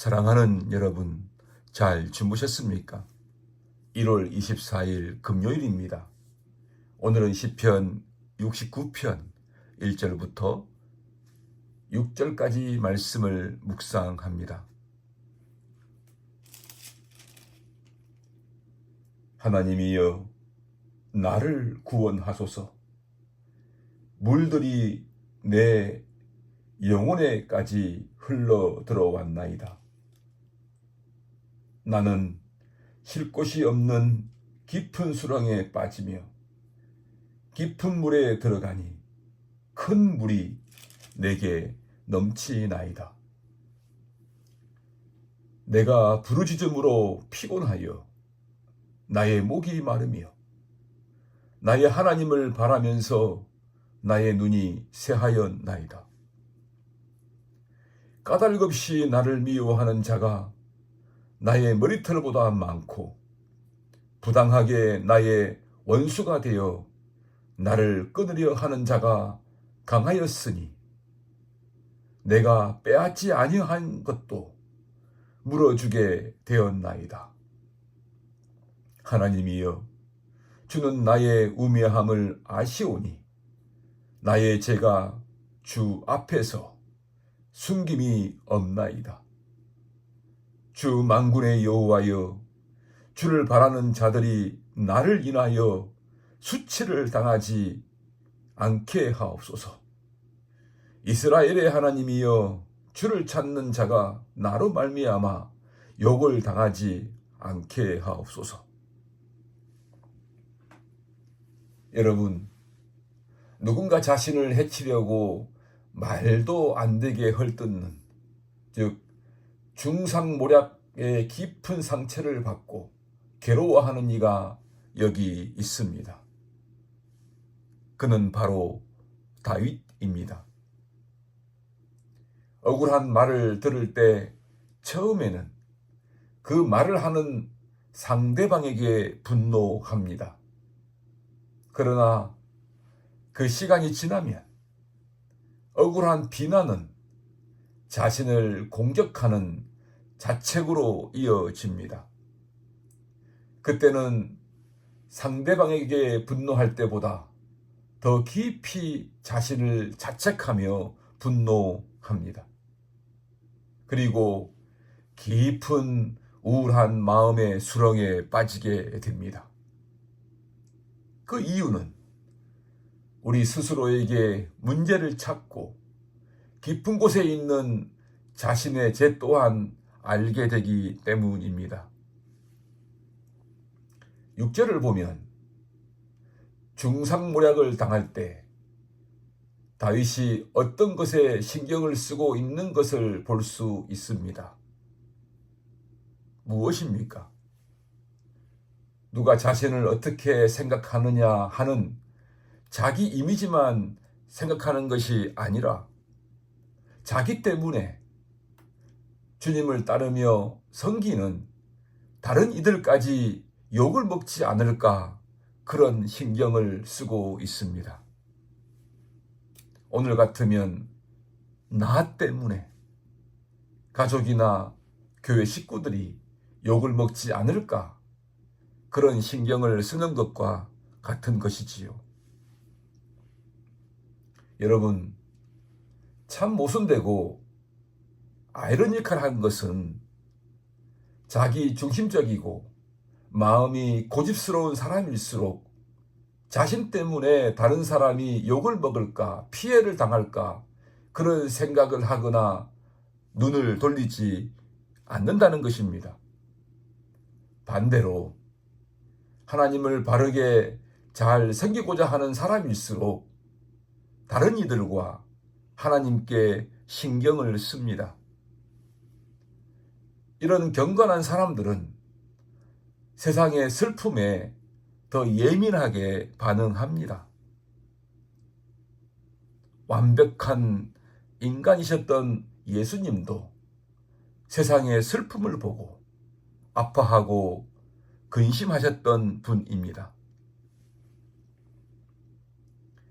사랑하는 여러분, 잘 주무셨습니까? 1월 24일 금요일입니다. 오늘은 시편 69편 1절부터 6절까지 말씀을 묵상합니다. 하나님이여 나를 구원하소서. 물들이 내 영혼에까지 흘러 들어왔나이다. 나는 쉴 곳이 없는 깊은 수렁에 빠지며 깊은 물에 들어가니 큰 물이 내게 넘치나이다. 내가 부르짖음으로 피곤하여 나의 목이 마르며 나의 하나님을 바라면서 나의 눈이 새하였나이다. 까닭 없이 나를 미워하는 자가 나의 머리털보다 많고 부당하게 나의 원수가 되어 나를 끊으려 하는 자가 강하였으니 내가 빼앗지 아니한 것도 물어주게 되었나이다. 하나님이여 주는 나의 우매함을 아시오니 나의 죄가 주 앞에서 숨김이 없나이다. 주 만군의 여호와여 주를 바라는 자들이 나를 인하여 수치를 당하지 않게 하옵소서. 이스라엘의 하나님이여 주를 찾는 자가 나로 말미암아 욕을 당하지 않게 하옵소서. 여러분 누군가 자신을 해치려고 말도 안 되게 헐뜯는 즉 중상모략의 깊은 상처를 받고 괴로워하는 이가 여기 있습니다. 그는 바로 다윗입니다. 억울한 말을 들을 때 처음에는 그 말을 하는 상대방에게 분노합니다. 그러나 그 시간이 지나면 억울한 비난은 자신을 공격하는 자책으로 이어집니다. 그때는 상대방에게 분노할 때보다 더 깊이 자신을 자책하며 분노합니다. 그리고 깊은 우울한 마음의 수렁에 빠지게 됩니다. 그 이유는 우리 스스로에게 문제를 찾고 깊은 곳에 있는 자신의 죄 또한 알게 되기 때문입니다. 6절을 보면 중상모략을 당할 때 다윗이 어떤 것에 신경을 쓰고 있는 것을 볼 수 있습니다. 무엇입니까? 누가 자신을 어떻게 생각하느냐 하는 자기 이미지만 생각하는 것이 아니라 자기 때문에 주님을 따르며 섬기는 다른 이들까지 욕을 먹지 않을까 그런 신경을 쓰고 있습니다. 오늘 같으면 나 때문에 가족이나 교회 식구들이 욕을 먹지 않을까 그런 신경을 쓰는 것과 같은 것이지요. 여러분, 참 모순되고 아이러니컬한 것은 자기 중심적이고 마음이 고집스러운 사람일수록 자신 때문에 다른 사람이 욕을 먹을까, 피해를 당할까, 그런 생각을 하거나 눈을 돌리지 않는다는 것입니다. 반대로 하나님을 바르게 잘 섬기고자 하는 사람일수록 다른 이들과 하나님께 신경을 씁니다. 이런 경건한 사람들은 세상의 슬픔에 더 예민하게 반응합니다. 완벽한 인간이셨던 예수님도 세상의 슬픔을 보고 아파하고 근심하셨던 분입니다.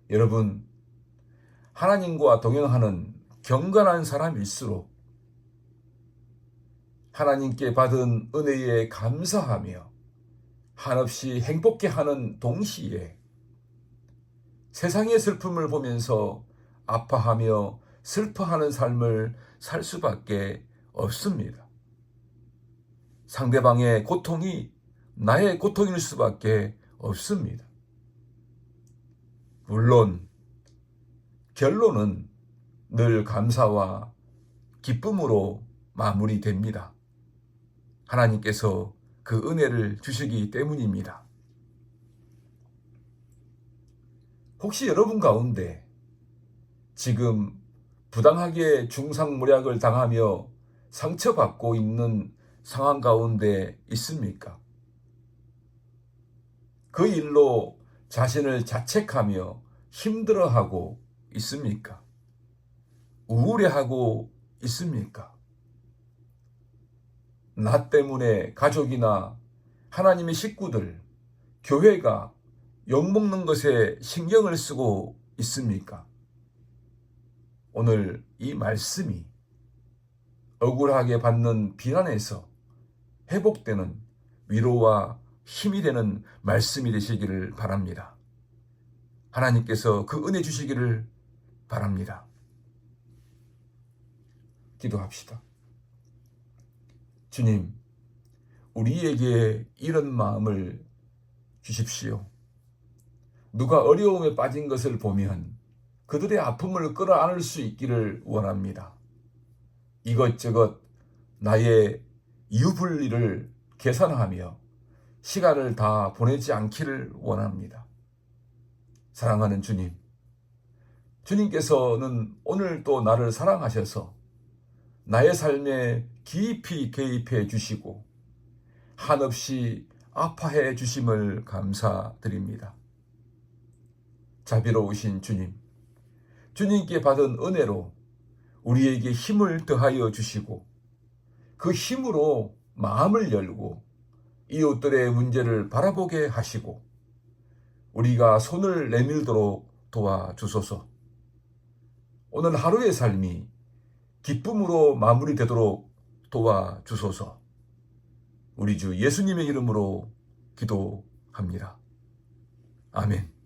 여러분, 하나님과 동행하는 경건한 사람일수록 하나님께 받은 은혜에 감사하며 한없이 행복해 하는 동시에 세상의 슬픔을 보면서 아파하며 슬퍼하는 삶을 살 수밖에 없습니다. 상대방의 고통이 나의 고통일 수밖에 없습니다. 물론 결론은 늘 감사와 기쁨으로 마무리됩니다. 하나님께서 그 은혜를 주시기 때문입니다. 혹시 여러분 가운데 지금 부당하게 중상모략을 당하며 상처받고 있는 상황 가운데 있습니까? 그 일로 자신을 자책하며 힘들어하고 있습니까? 우울해하고 있습니까? 나 때문에 가족이나 하나님의 식구들, 교회가 욕먹는 것에 신경을 쓰고 있습니까? 오늘 이 말씀이 억울하게 받는 비난에서 회복되는 위로와 힘이 되는 말씀이 되시기를 바랍니다. 하나님께서 그 은혜 주시기를 바랍니다. 기도합시다. 주님, 우리에게 이런 마음을 주십시오. 누가 어려움에 빠진 것을 보면 그들의 아픔을 끌어안을 수 있기를 원합니다. 이것저것 나의 유불리를 계산하며 시간을 다 보내지 않기를 원합니다. 사랑하는 주님, 주님께서는 오늘 또 나를 사랑하셔서 나의 삶에 깊이 개입해 주시고 한없이 아파해 주심을 감사드립니다. 자비로우신 주님, 주님께 받은 은혜로 우리에게 힘을 더하여 주시고 그 힘으로 마음을 열고 이웃들의 문제를 바라보게 하시고 우리가 손을 내밀도록 도와주소서. 오늘 하루의 삶이 기쁨으로 마무리되도록 도와주소서. 우리 주 예수님의 이름으로 기도합니다. 아멘.